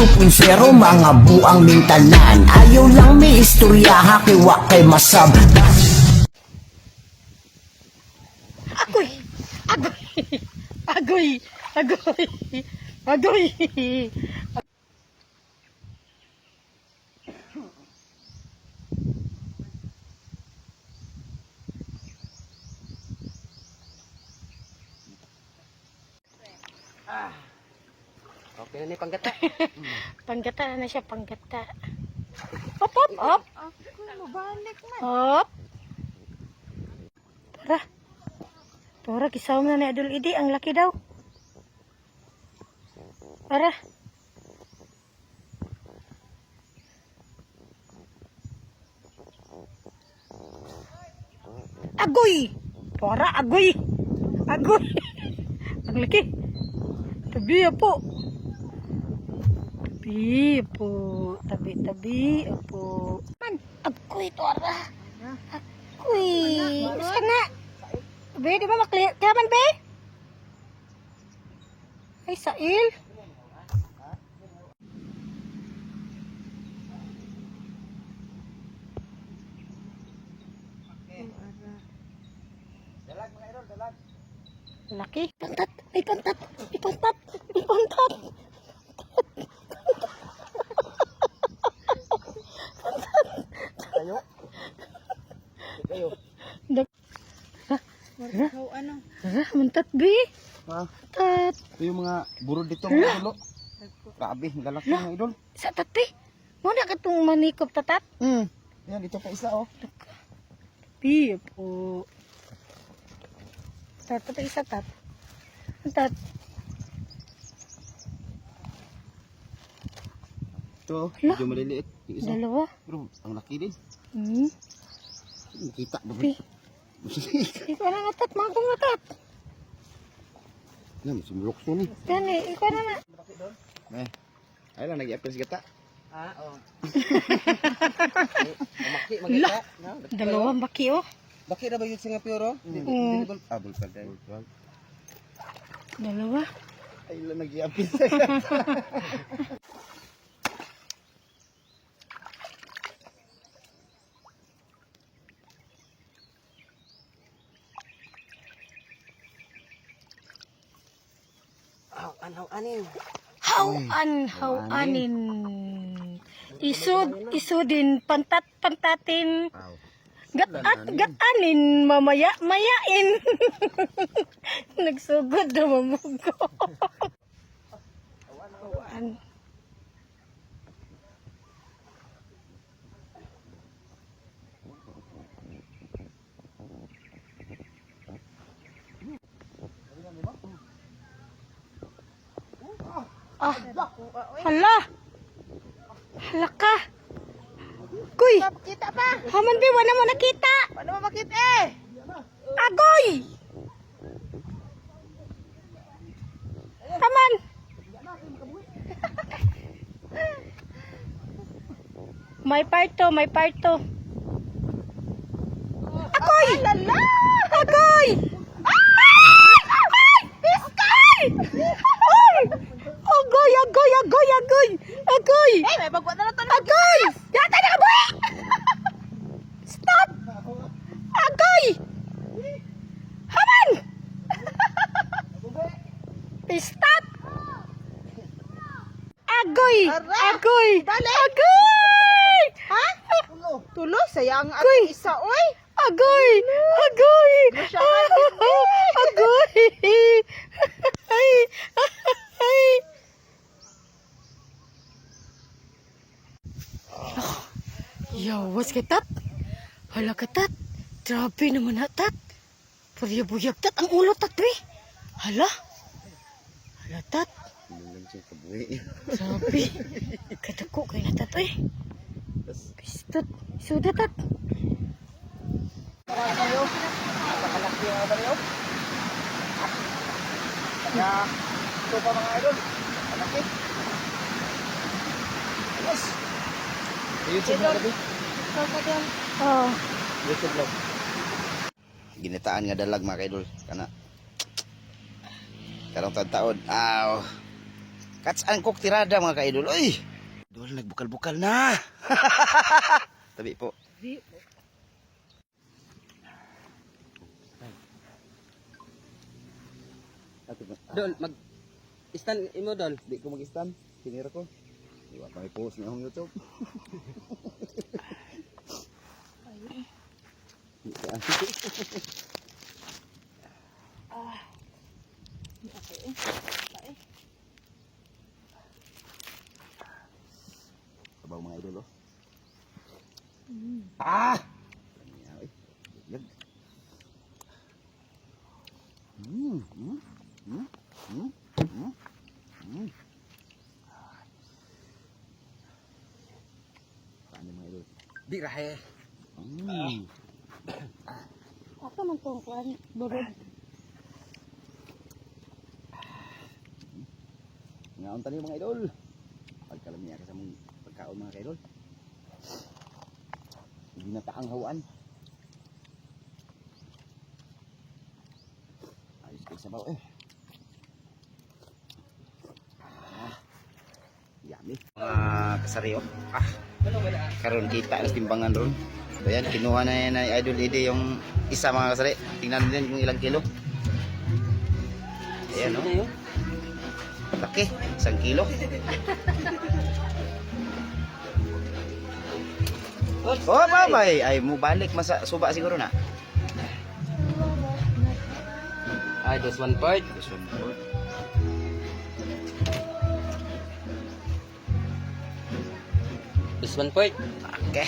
2.0 mga buang mintanan Ayaw lang may istorya hakiwa kay masab Agoy! Agoy! Agoy! Agoy! Agoy! Okay na panggata. Panggata na siya, panggata. Hop, hop, hop. Hop. Tara. Tara, kisama na ni Adol Idi. Ang laki daw. Tara. Agoy! Tara, agoy! Agoy! Ang laki. Tabi po. Tabi po. Tabi, tabi po. Man, agoy, tara. Agoy. Sana. Be, di ba makliya? Kaya man, be? Ay, sail. Laki. Pantat. Ay, pantat. Ay, pantat. Ay, pantat. Kayo? Kayo. Dak. Ikaw ano? Mantat, be. Ha? Tat. Ito yung mga burod dito mga idol. oh. Grabe, ang lalaki mga idol. Sa tati. Muna ka itong manikop tatat. Hmm. Yan, ito pa isa oh. Bi po. Tat, tat, isa tat. Tat. Ito, Hala. medyo maliliit. Isa. Dalawa. Pero, ang laki din. Hmm. Nakita ba? Bi. Ikaw na nga tat, mga kong nga tat. Yan, sumulokso ni. Gani, ikaw na na. Eh, ay lang, nag-i-appeal si Gata. Ah, oh. Maki, magita. Dalawang baki oh. Baki na ba yun sa nga piyoro? Hindi. Ah, bulpag tayo. Dalawa. Ay lang, nag-i-appeal si Gata. Aw, anaw, anin. Hawan, hawanin. Isud, isudin, pantat, pantatin. Aw. Gatat, gatanin, mamaya, mayain. Nagsugod na mamugo. Hawan. Ah, hala. Hala ka. Kuy, Kita pa! haman bi, wala mo nakita. Paano mo makita eh? Agoy! Taman! may parto, may parto. Agoy! Lala! Agoy! Ay! Ay! Piskay! Ay! Agoy, agoy, agoy, agoy! Agoy! Eh, may bagwa na lang to. Agoy! Yata na ba? Stop! Agoy! Haman! Stop! Agoy! Agoy! Agoy! Ha? Tulo, sayang ang Kuy! isa, oy! Agoy! Agoy! Agoy! Ay! Ay! Yo, what's ka tat? Hala ka tat. Grabe naman na tat. Puyab-buyab tat. Ang ulo tat, we. Hala. Hala tat. Hindi siya kabuhi. Grabe. Kadako kayo na tat, eh. Pistot. Suda tat. Napakalaki ang ba niyo? Kaya, ito pa mga idol. Malaki. Yes. YouTube na gabi. Oh. YouTube vlog. Ginitaan nga dalag mga idol. Kana. Karong taon. Aw. Kats ang kok tirada mga ka-idol. Uy! Idol, nagbukal-bukal na. Tabi po. Dol, mag stand imo dol. Di ko mag-stand. Tinira ko. Iwa pa post na akong YouTube. Sabaw mga idol oh. Ah! Ay, yag. Mm, mm, mm, mm, mm, mm. Paano mga idol? Di rahe. Mm. Ako man tong kwan, burod. Ngaon tayo mga idol. Pagkalam niya sa mong pagkaon mga idol. Hindi na taang hawaan. Ayos kayo sabaw eh. Ah, yummy. Mga kasariyo. Ah, karon kita na timbangan ron. So yan, kinuha na yan na Idol Ide yung isa mga kasari. Tingnan din kung ilang kilo. Ayan no. Ano yun? Laki, isang kilo. Oh, babay. Ay, mo balik masa suba siguro na. Ah, this one part. This one part. Okay.